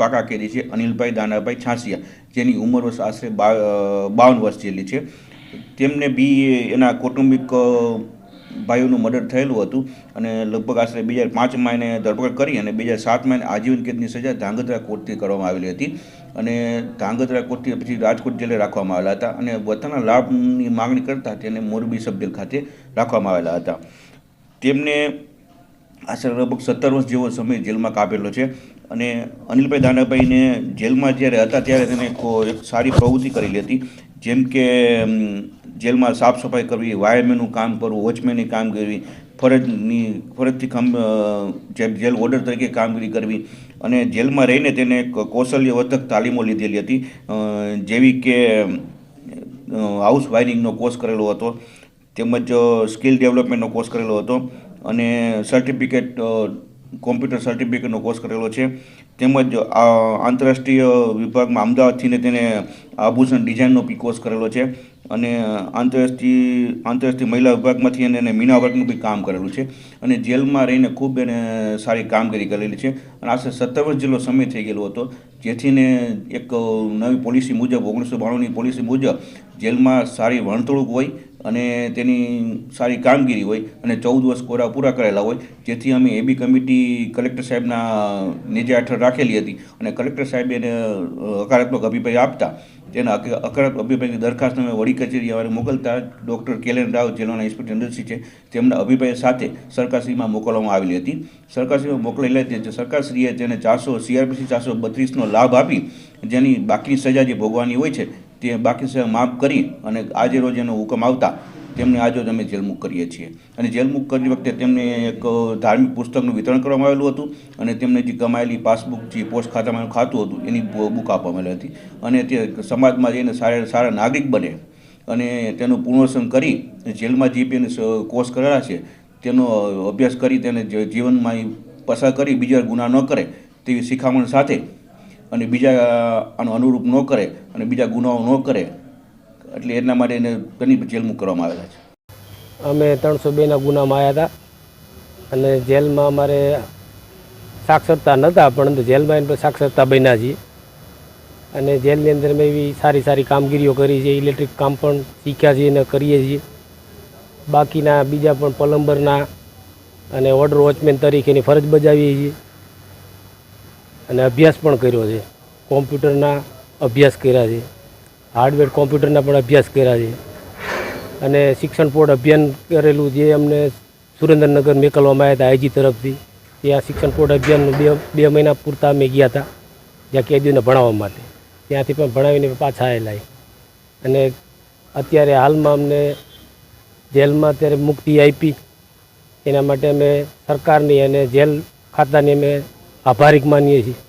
પાકા કેદી છે અનિલભાઈ દાનાભાઈ છાંસિયા, જેની ઉંમર વર્ષ આશરે બાવન વર્ષ જેટલી છે. તેમને બી એના કૌટુંબિક ભાઈઓનું મર્ડર થયેલું હતું અને લગભગ આશરે બે હજાર પાંચમાં એને ધરપકડ કરી અને બે હજાર સાતમાં એને આજીવન કેદની સજા ધાંગધ્રા કોર્ટથી કરવામાં આવેલી હતી. અને ધાંગધ્રા કોર્ટથી પછી રાજકોટ જેલે રાખવામાં આવેલા હતા અને વતનના લાભની માગણી કરતા તેને મોરબી સબજેલ ખાતે રાખવામાં આવેલા હતા. તેમને આશરે લગભગ સત્તર વર્ષ જેવો સમય જેલમાં કાપેલો છે. અને અનિલભાઈ દાનાભાઈને જેલમાં જ્યારે હતા ત્યારે તેને એક સારી પ્રવૃત્તિ કરેલી હતી જેમ કે જેલમાં સાફ સફાઈ કરવી, વાયરમેનનું કામ કરવું, વોચમેનની કામ કરવી ફરજની, ફરજથી કામ જેલ ઓર્ડર તરીકે કામગીરી કરવી અને જેલમાં રહીને તેને એક કૌશલ્યવર્ધક તાલીમો લીધેલી હતી. જેવી કે હાઉસ વાયરિંગનો કોર્સ કરેલો હતો, તેમજ સ્કિલ ડેવલપમેન્ટનો કોર્સ કરેલો હતો અને સર્ટિફિકેટ કોમ્પ્યુટર સર્ટિફિકેટનો કોર્સ કરેલો છે. તેમજ આંતરરાષ્ટ્રીય વિભાગમાં અમદાવાદથીને તેને આભૂષણ ડિઝાઇનનો બી કોર્સ કરેલો છે. અને આંતરરાષ્ટ્રીય આંતરરાષ્ટ્રીય મહિલા વિભાગમાંથી એને મીના વર્કનું બી કામ કરેલું છે. અને જેલમાં રહીને ખૂબ એને સારી કામગીરી કરેલી છે. અને આશરે સત્તર વર્ષ જેટલો સમય થઈ ગયેલો હતો જેથી ને એક નવી પોલિસી મુજબ, ઓગણીસો બાણુંની પોલિસી મુજબ જેલમાં સારી વણતોડું હોય અને તેની સારી કામગીરી હોય અને ચૌદ વર્ષ કોરા પૂરા કરેલા હોય, જેથી અમે એબી કમિટી કલેક્ટર સાહેબના નીચે હેઠળ રાખેલી હતી અને કલેક્ટર સાહેબે એને હકારાત્મક અભિપ્રાય આપતા. તેના હક- હકારાત્મક અભિપ્રાયની દરખાસ્ત અમે વડી કચેરી અમારે મોકલતા. ડૉક્ટર કેલેન રાવ જેલોના ઇન્સ્પેક્ટર જનરલશ્રી છે, તેમના અભિપ્રાય સાથે સરકારશ્રીમાં મોકલવામાં આવેલી હતી. સરકારશ્રીમાં મોકલેલા તે સરકારશ્રીએ તેને ચારસો, સીઆરપીસી ચારસો બત્રીસનો લાભ આપી. જેની બાકીની સજા જે ભોગવાની હોય છે તે બાકી સાહેબ માફ કરી અને આજે રોજ એનો હુકમ આવતા તેમને આજે રોજ અમે જેલમુક્ત કરીએ છીએ. અને જેલમુક્ત કરતી વખતે તેમને એક ધાર્મિક પુસ્તકનું વિતરણ કરવામાં આવેલું હતું અને તેમને જે કમાયેલી પાસબુક, જે પોસ્ટ ખાતામાં ખાતું હતું, એની બુક આપવામાં આવેલી હતી. અને તે સમાજમાં જઈને સારા સારા નાગરિક બને અને તેનું પુનર્વસન કરી જેલમાં જે બી કોર્સ કરેલા છે, તેનો અભ્યાસ કરી તેને જીવનમાં પસાર કરી બીજા ગુના ન કરે તેવી શિખામણ સાથે અને બીજા આનું અનુરૂપ ન કરે અને બીજા ગુનાઓ ન કરે, એટલે એના માટે એને ઘણી જેલમુક્ત કરવામાં આવેલા છે. અમે ત્રણસો બેના ગુનામાં આવ્યા હતા. અને જેલમાં અમારે સાક્ષરતા નહોતા પણ જેલમાં એને સાક્ષરતા બન્યા છીએ. અને જેલની અંદર મેં એવી સારી સારી કામગીરીઓ કરી છે ઇલેક્ટ્રિક કામ પણ શીખ્યા છીએ અને કરીએ છીએ. બાકીના બીજા પણ પ્લમ્બરના અને ઓર્ડર વોચમેન તરીકેની ફરજ બજાવીએ છીએ. અને અભ્યાસ પણ કર્યો છે. કોમ્પ્યુટરના અભ્યાસ કર્યા છે. હાર્ડવેર કોમ્પ્યુટરના પણ અભ્યાસ કર્યા છે. અને શિક્ષણ બોર્ડ અભિયાન કરેલું જે અમને સુરેન્દ્રનગર મેકલવામાં આવ્યા હતા, આઈજી તરફથી. ત્યાં શિક્ષણ બોર્ડ અભિયાનનું બે બે મહિના પૂરતા અમે ગયા હતા, જ્યાં કેદીઓને ભણાવવા માટે. ત્યાંથી પણ ભણાવીને પાછા આવેલા અને અત્યારે હાલમાં અમને જેલમાં અત્યારે મુક્તિ આપી. એના માટે અમે સરકારની અને જેલ ખાતાની અમે આભારી માનીએ છીએ.